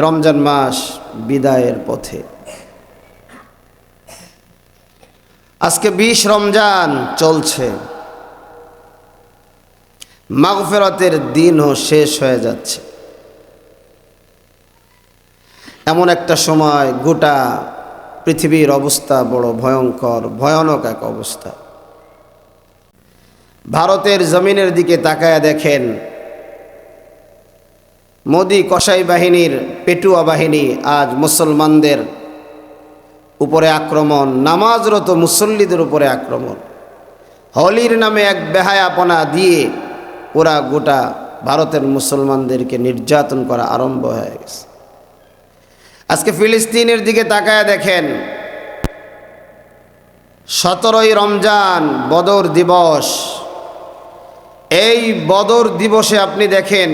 রমজান মাস বিদায়ের পথে। আজকে বিশ রমজান চলছে। মাগফেরতের দিনও শেষ হয়ে যাচ্ছে। এমন একটা সময়, গোটা পৃথিবীর অবস্থা বড় ভয়ঙ্কর, ভয়ানক এক অবস্থা। ভারতের জমিনের দিকে তাকায় দেখেন মোদি কসাই বাহিনীর পেটুয়া বাহিনী আজ মুসলমানদের উপরে আক্রমণ, নামাজরত মুসল্লিদের উপরে আক্রমণ। হলির নামে এক বেহায়াপনা দিয়ে ওরা গোটা ভারতের মুসলমানদেরকে নির্যাতন করা আরম্ভ হয়ে গেছে। আজকে ফিলিস্তিনের দিকে তাকায় দেখেন, সতেরোই রমজান বদর দিবস। এই বদর দিবসে আপনি দেখেন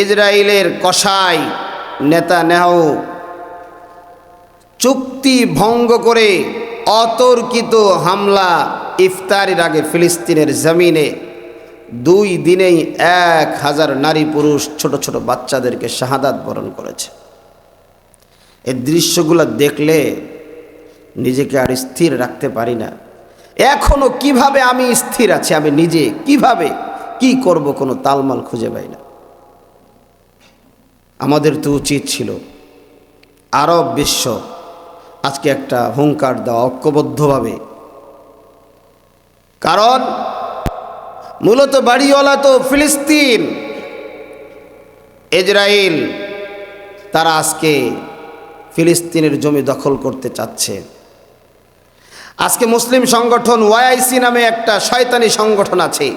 ইসরায়েলের কসাই নেতা নেহ চুক্তি ভঙ্গ করে অতর্কিত হামলা ইফতারির আগে ফিলিস্তিনের জমিনে। দুই দিনেই এক হাজার নারী পুরুষ ছোট ছোট বাচ্চাদেরকে শাহাদাত বরণ করেছে। এই দৃশ্যগুলো দেখলে নিজেকে আর স্থির রাখতে পারি না। এখনও কীভাবে আমি স্থির আছি, আমি নিজে কীভাবে কি করব কোনো তালমাল খুঁজে পাই না। আমাদের তো উচিত ছিল। আরব বিশ্ব আজকে একটা হুঙ্কার দেওয়া ঐক্যবদ্ধভাবে। কারণ মূলত বাড়িওয়ালা তো ফিলিস্তিন ইসরায়েল তারা আজকে ফিলিস্তিনের জমি দখল করতে চাচ্ছে। আজকে মুসলিম সংগঠন ওয়াইসি নামে একটা শয়তানি সংগঠন আছে,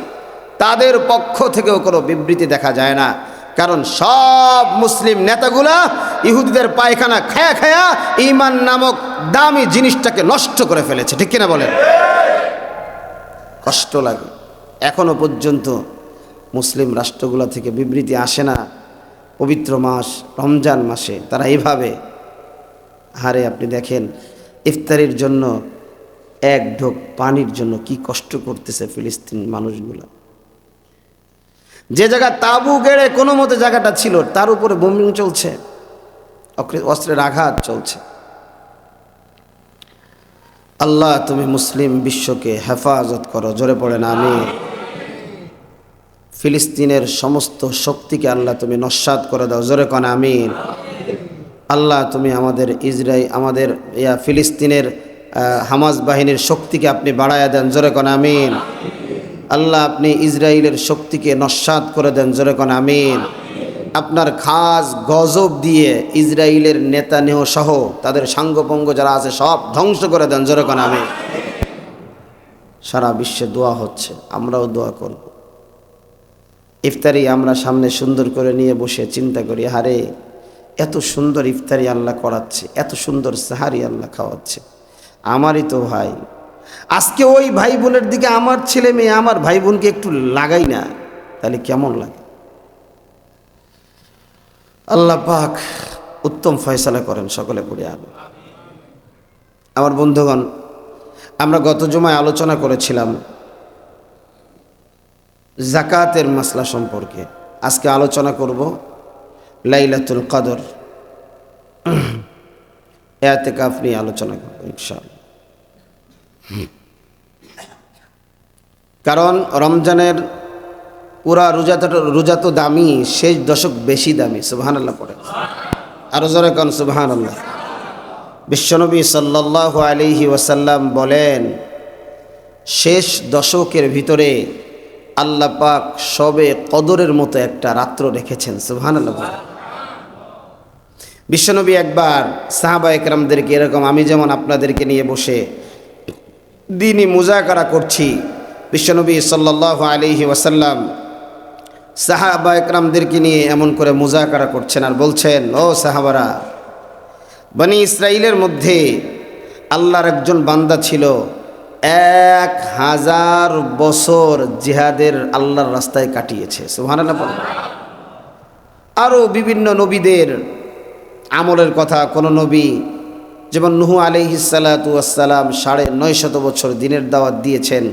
তাদের পক্ষ থেকেও কোনো বিবৃতি দেখা যায় না। কারণ সব মুসলিম নেতাগুলা ইহুদিদের পায়খানা খায়া খায়া ইমান নামক দামি জিনিসটাকে নষ্ট করে ফেলেছে, ঠিক কিনা বলেন? কষ্ট লাগে। এখনও পর্যন্ত মুসলিম রাষ্ট্রগুলো থেকে বিবৃতি আসে না। পবিত্র মাস, রমজান মাসে তারা এইভাবে হারে আপনি দেখেন, ইফতারির জন্য এক ঢোক পানির জন্য কি কষ্ট করতেছে ফিলিস্তিন মানুষগুলা। যে জায়গা তাবু গেড়ে কোনো মতে জায়গাটা ছিল, তার উপরে বোমিং চলছে অস্ত্রের আঘাত চলছে। আল্লাহ, তুমি মুসলিম বিশ্বকে হেফাজত করো, জোরে পড়েন আমি ফিলিস্তিনের সমস্ত শক্তিকে আল্লাহ তুমি নস্বাত করে দাও, জোরে কন, আমিন। আল্লাহ, তুমি আমাদের ইসরায়েল আমাদের ইয়া ফিলিস্তিনের হামাজ বাহিনীর শক্তিকে আপনি বাড়াইয়া দেন, জোরে কন, আমিন। আল্লাহ আপনি ইসরায়েলের শক্তিকে নস্বাত করে দেন, জোরে কন আমিন। আপনার খাস গজব দিয়ে ইসরায়েলের নেতা নেহ সহ তাদের সাঙ্গপঙ্গ যারা আছে সব ধ্বংস করে দেন, জোরে কন আমিন। সারা বিশ্বে দোয়া হচ্ছে, আমরাও দোয়া করব। ইফতারি আমরা সামনে সুন্দর করে নিয়ে বসে চিন্তা করি হারে এত সুন্দর ইফতারি আল্লাহ করাচ্ছে, এত সুন্দর সাহারি আল্লাহ খাওয়াচ্ছে। আমারই তো ভাই আজকে ওই ভাই বোনের দিকে আমার ছেলে মেয়ে, আমার ভাই বোনকে একটু লাগাই না, তাহলে কেমন লাগে? আল্লাহ পাক উত্তম ফয়সালা করেন সকলে পড়ে আমি আমার বন্ধুগণ, আমরা গত জমায় আলোচনা করেছিলাম জাকাতের মাসলা সম্পর্কে। আজকে আলোচনা করব লাইলাতুল কদর। এতে কাপ নিয়ে আলোচনা করব, ইনশাআল্লাহ। কারণ রমজানের পুরা রোজা রোজা তো দামি, শেষ দশক বেশি দামি সুবাহান আল্লাহ পড়ে। আরও জোরে কন সুবাহান আল্লাহ বিশ্বনবী সাল্লাহ আলিহি ওয়াসাল্লাম বলেন, শেষ দশকের ভিতরে আল্লাহ পাক সবে কদরের মতো একটা রাত্র রেখেছেন সুবাহান আল্লাহ বিশ্বনবী একবার সাহাবা একরামদেরকে এরকম আমি যেমন আপনাদেরকে নিয়ে বসে দিনই মুজাকারা করছি। বিশ্বনবী সাল্লাহ আলিহি ওয়াসাল্লাম সাহাবা একরামদেরকে নিয়ে এমন করে মুজাকারা করছেন আর বলছেন, ও সাহাবারা, বনি ইসরায়েলের মধ্যে আল্লাহর একজন বান্দা ছিল, এক হাজার বছর জিহাদের আল্লাহর রাস্তায় কাটিয়েছে। সুহান আরও বিভিন্ন নবীদের আমলের কথা, কোনো নবী যেমন নুহু আলিহিসাল্লাতুয়াসাল্লাম সাড়ে নয় শত বছর দিনের দাওয়াত দিয়েছেন।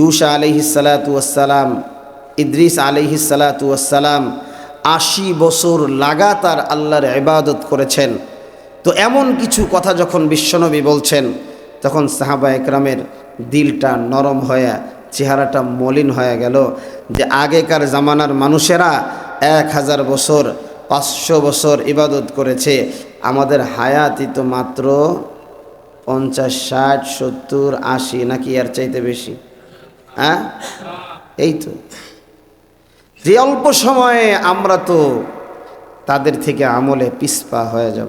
ইউসা আলিহিসাল্লাতুয়াসাল্লাম ইদ্রিস আলিহিসাল্লাতুয়াসাল্লাম আশি বছর লাগাতার আল্লাহর ইবাদত করেছেন। তো এমন কিছু কথা যখন বিশ্বনবী বলছেন, তখন সাহাবা একরামের দিলটা নরম হয়ে, চেহারাটা মলিন হয়ে গেল যে আগেকার জামানার মানুষেরা এক হাজার বছর পাঁচশো বছর ইবাদত করেছে। আমাদের হায়াতই তো মাত্র পঞ্চাশ, ষাট, সত্তর, আশি, নাকি আর চাইতে বেশি? হ্যাঁ? এই তো। যে অল্প সময়ে আমরা তো তাদের থেকে আমলে পিসপা হয়ে যাব।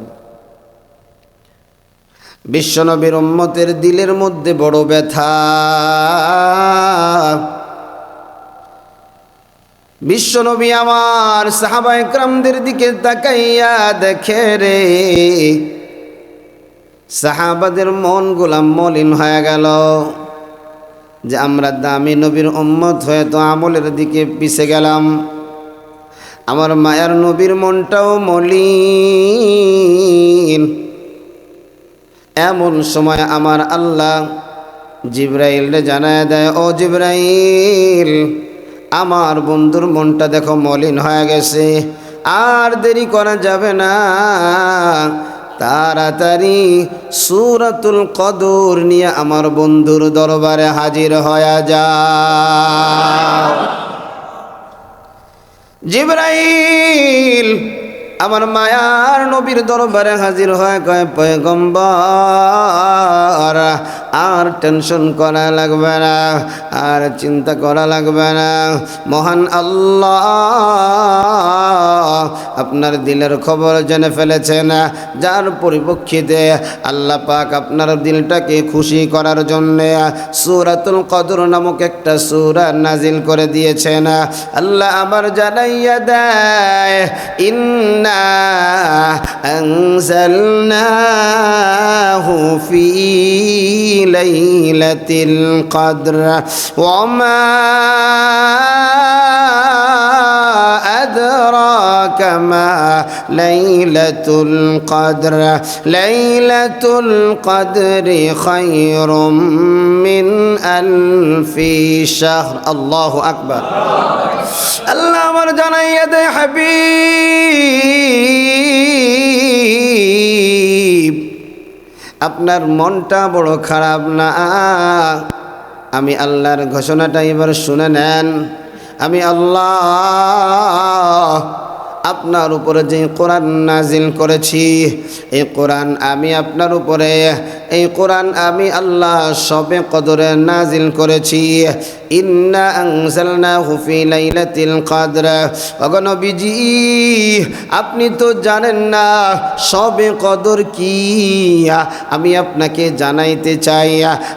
বিশ্বনবীর উম্মতের দিলের মধ্যে বড় ব্যথা। বিশ্বনবী আমার সাহাবা একরামদের দিকে তাকাইয়া দেখে রে। সাহাবাদের মন গোলাম মলিন হয়ে গেল। যে আমরা দামি নবীর উম্মত হয়ে তো আমলের দিকে পিছে গেলাম। আমার মায়ার নবীর মনটাও মলিন। এমন সময় আমার আল্লাহ জিব্রাইলরে জানায় দেয়, ও জিব্রাইল আমার বন্ধুর মনটা দেখো মলিন হয়ে গেছে। আর দেরি করা যাবে না। তাড়াতাড়ি সুরাতুল কদর নিয়ে আমার বন্ধুর দরবারে হাজির হয়ে যা জিব্রাইল আমার মায়ার নবীর দরবারে হাজির হয় কয় পয়গম্বর। আর টেনশন করা লাগবে না আর চিন্তা করা লাগবে না মহান আল্লাহ আপনার দিলের খবর জেনে ফেলেছেন যার পরিপ্রেক্ষিতে আল্লাহ পাক আপনার দিলটাকে খুশি করার জন্যে সুরাতুল কদর নামক একটা সুরা নাজিল করে দিয়েছেন আল্লাহ আবার জানাইয়া দেয় ইন্না أنزلناه في ليلة القدر. وما أدراك ما ليلة القدر. ليلة القدر خير من ألف شهر. الله أكبر. الله مرجنا يدي حبيب. আপনার মনটা বড় খারাপ না। আমি আল্লাহর ঘোষণাটা এবার শুনে নেন। আমি আল্লাহ আপনার উপরে যে কোরআন নাজিল করেছি, এই কোরআন আমি আপনার উপরে, এই কোরআন আমি আল্লাহ সবে কদরে নাজিল করেছি। ইন্না আনজালনাহু ফি লাইলাতিল কদর। অগনবীজি আপনি তো জানেন না সবে কদর কি। আমি আপনাকে জানাইতে চাই,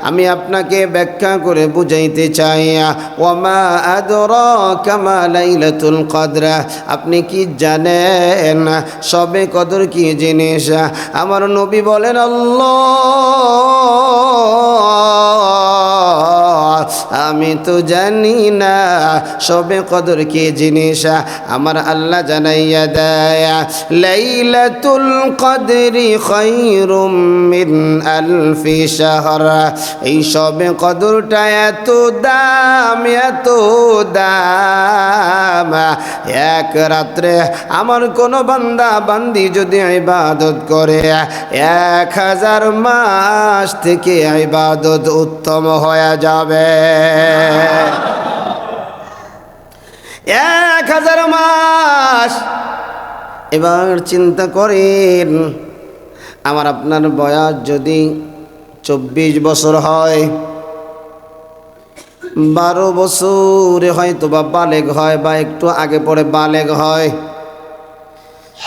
আমি আপনাকে ব্যাখ্যা করে বুঝাইতে চাই। ওমা আদরাকা মা লাইলাতুল কদর। আপনি কি জানেন সবে কদর কি জিনিস? আমার নবী বলেন, আল্লাহ আমি তো জানি না সবে কদর কি জিনিস, আমার আল্লাহ জানাইয়া দেয়। লাইলাতুল কদরি খায়রুম মিন আলফি শাহর। এই সবে কদরটা এত দাম এত দাম। এক রাত্রে আমার কোন বান্দা বান্দি যদি ইবাদত করে, এক হাজার মাস থেকে ইবাদত উত্তম হয়ে যাবে। এক হাজার মাস। এবার চিন্তা করেন, আমার আপনার বয়স যদি চব্বিশ বছর হয়, বারো বছরে হয়তো বা বালেগ হয় বা একটু আগে পরে বালেগ হয়।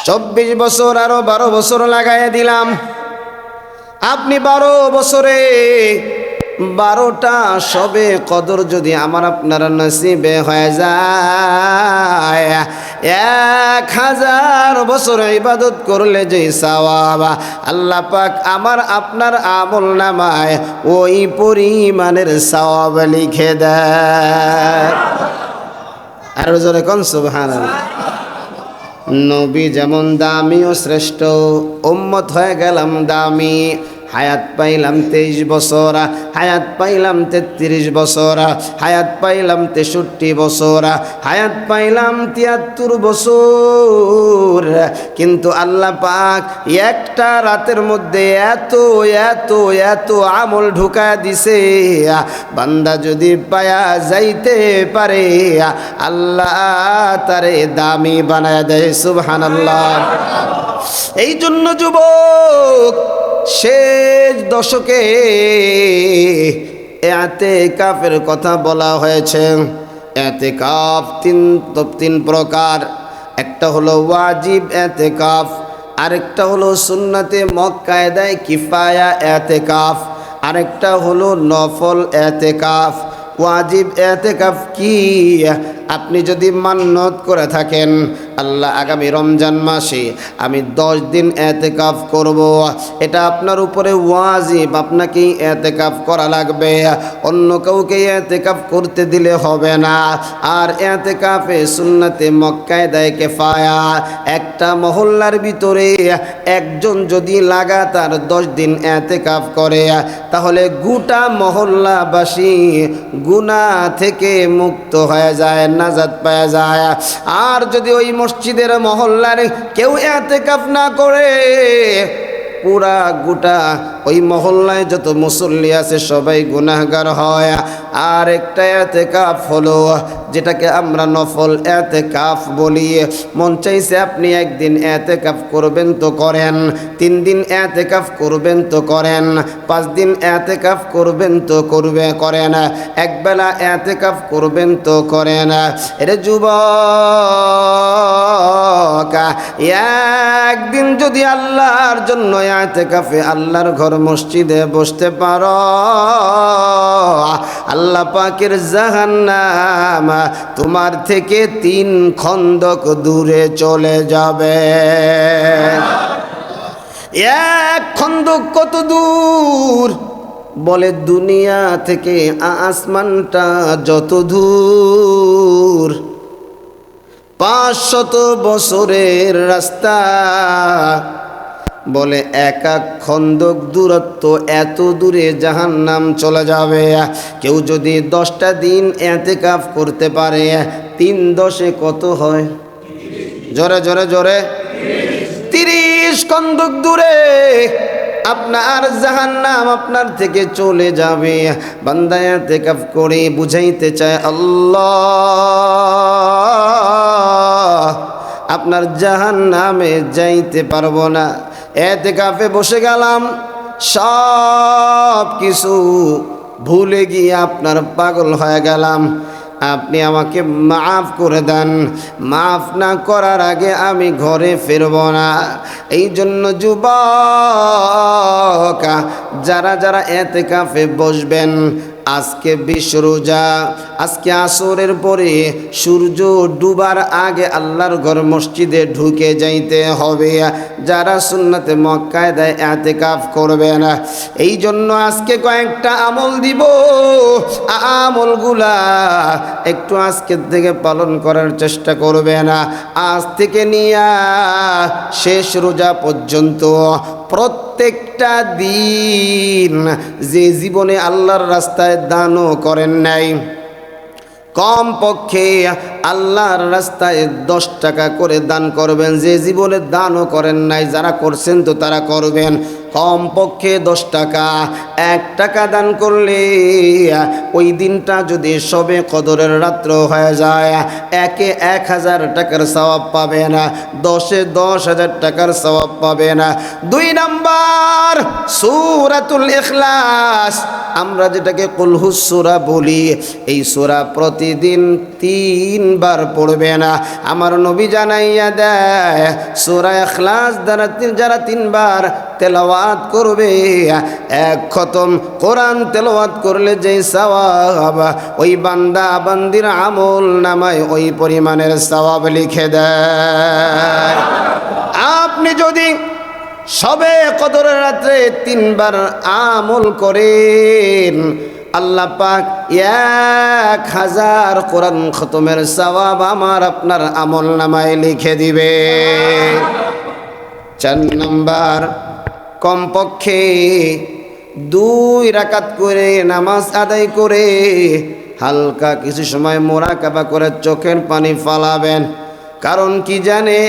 চব্বিশ বছর আরও বারো বছর লাগাই দিলাম। আপনি বারো বছরে বারোটা সবে কদর যদি আমার আপনার নসিবে হয়ে যায়। এক হাজার বছর ইবাদত করলে যে সওয়াব, আল্লাহ পাক আমার আপনার আমল নামায় ওই পরিমাণের সওয়াব লিখে দেয়। আরও জোরে কোন সুবহানাল্লাহ। নবী যেমন দামি ও শ্রেষ্ঠ, উম্মত হয়ে গেলাম দামি। হায়াত পাইলাম তেইশ বছর, হায়াত পাইলাম তেত্রিশ বছর, হায়াত পাইলাম তেষট্টি বছরা, হায়াত পাইলাম তিয়াত্তর বছর। কিন্তু আল্লাহ পাক একটা রাতের মধ্যে এত এত এত আমল ঢুকা দিছে। বান্দা যদি পায়া যাইতে পারে, আল্লাহ তারে দামি বানায় দেয় সুবহান আল্লাহ এই জন্য যুবক শেষ দশকে এতে কাফের কথা বলা হয়েছে। এতে কাফ তিন তিন প্রকার। একটা হলো ওয়াজিব এতে কাফ, আরেকটা হলো সুন্নাতে মক কায়দায় কিফায়া এতে কাফ, আরেকটা হলো নফল এতে কাফ। ওয়াজিব এতেকাফ কি? আপনি যদি মান্নত করে থাকেন, আল্লাহ আগামী রমজান মাসে আমি দশ দিন এতেকাফ করব। এটা আপনার উপরে ওয়াজিব, আপনাকেই এতেকাফ করা লাগবে। অন্য কাউকে এতেকাফ করতে দিলে হবে না। আর এতেকাফে সুন্নাতে মক্কায় দেয় কেফায়া। একটা মহল্লার ভিতরে একজন যদি লাগাতার দশ দিন এতেকাফ করে, তাহলে গোটা মহল্লাবাসী গুণা থেকে মুক্ত হয়ে যায় নাজাদ পাওয়া যায়। আর যদি ওই মসজিদের মহল্লার কেউ এতে কাপ না করে, পুরা গোটা ওই মহল্লায় যত মুসল্লি আছে সবাই গুনাহগার হয়। আর একটা এতে কাপ হলো যেটাকে আমরা নফল এতে কাফ বলি। মন চাইছে আপনি একদিন এতে কাফ করবেন তো করেন, তিন দিন এতে কাফ করবেন তো করেন, পাঁচ দিন এতে কাফ করবেন তো করবে, করেন একবেলা এতে কাফ করবেন তো করেন। এটা যুবক! একদিন যদি আল্লাহর জন্য এতে কাফে আল্লাহর ঘর মসজিদে বসতে পারো, আল্লাহ পাকের জাহান্নাম তোমার থেকে তিন খন্দক দূরে চলে যাবে। এক খন্দক কত দূর? বলে, দুনিয়া থেকে আসমানটা যত দূর? পাঁচশত বছরের রাস্তা। বলে, এক এক খন্দক দূরত্ব এত দূরে জাহান নাম চলে যাবে। কেউ যদি দশটা দিন এতে কাফ করতে পারে, তিন দশে কত হয়? জোরে জোরে জোরে। তিরিশ খন্দক দূরে আপনার জাহান নাম আপনার থেকে চলে যাবে। বান্দায়াতে কাফ করে বুঝাইতে চায়, আল্লাহ। আপনার জাহান নামে যাইতে পারব না। এতে কাফে বসে গেলাম। সব কিছু ভুলে গিয়ে আপনার পাগল হয়ে গেলাম। আপনি আমাকে মাফ করে দেন। মাফ না করার আগে আমি ঘরে ফিরব না। এই জন্য যুবক, যারা যারা এতে কাফে বসবেন আজকে বিশ্ব রোজা, আজকে আসরের পরে সূর্য ডুবার আগে আল্লাহর ঘর মসজিদে ঢুকে যাইতে হবে। যারা সুন্নাতে মক্কায় দেয় এতে কাফ করবে না। এই জন্য আজকে কয়েকটা আমল দিব। আমলগুলা একটু আজকের থেকে পালন করার চেষ্টা করবে না। আজ থেকে নিয়ে শেষ রোজা পর্যন্ত প্রত্যেকটা দিন যে জীবনে আল্লাহর রাস্তায় দানও করেন নাই কম পক্ষে আল্লাহর রাস্তায় দশ টাকা করে দান করবেন। যে জীবনে দানও করেন নাই, যারা করছেন তো তারা করবেন। কম পক্ষে দশ টাকা, এক টাকা দান করলে ওই দিনটা যদি সবে কদরের রাত্র হয়ে যায়, একে এক হাজার টাকার সবাব পাবে না দশে দশ হাজার টাকার সবাব পাবে না দুই নাম্বার, সুরাতুল ইখলাস। আমরা যেটাকে কুলহুস সুরা বলি, এই সুরা প্রতিদিন তিনবার পড়বে না আমার নবী জানাইয়া দেয়, সুরা ইখলাস দ্বারা যারা তিনবার তেলাওয়াত করবে। এক খতম কোরআন তেলাওয়াত করলে যে সওয়াব, ওই বান্দা বান্দির আমল নামায় ওই পরিমাণের সওয়াব লিখে দেয়। আপনি যদি সবে কদরের রাত্রে তিনবার আমল করেন, আল্লাহ পাক এক হাজার কোরআন খতমের সওয়াব আমার আপনার আমল নামায় লিখে দিবে। চার নাম্বার কমপক্ষে দুই রাকাত করে, নামাজ আদায় করে হালকা কিছু সময় মোরা কাবা করে চোখের পানি ফালাবেন। কারণ কি জানে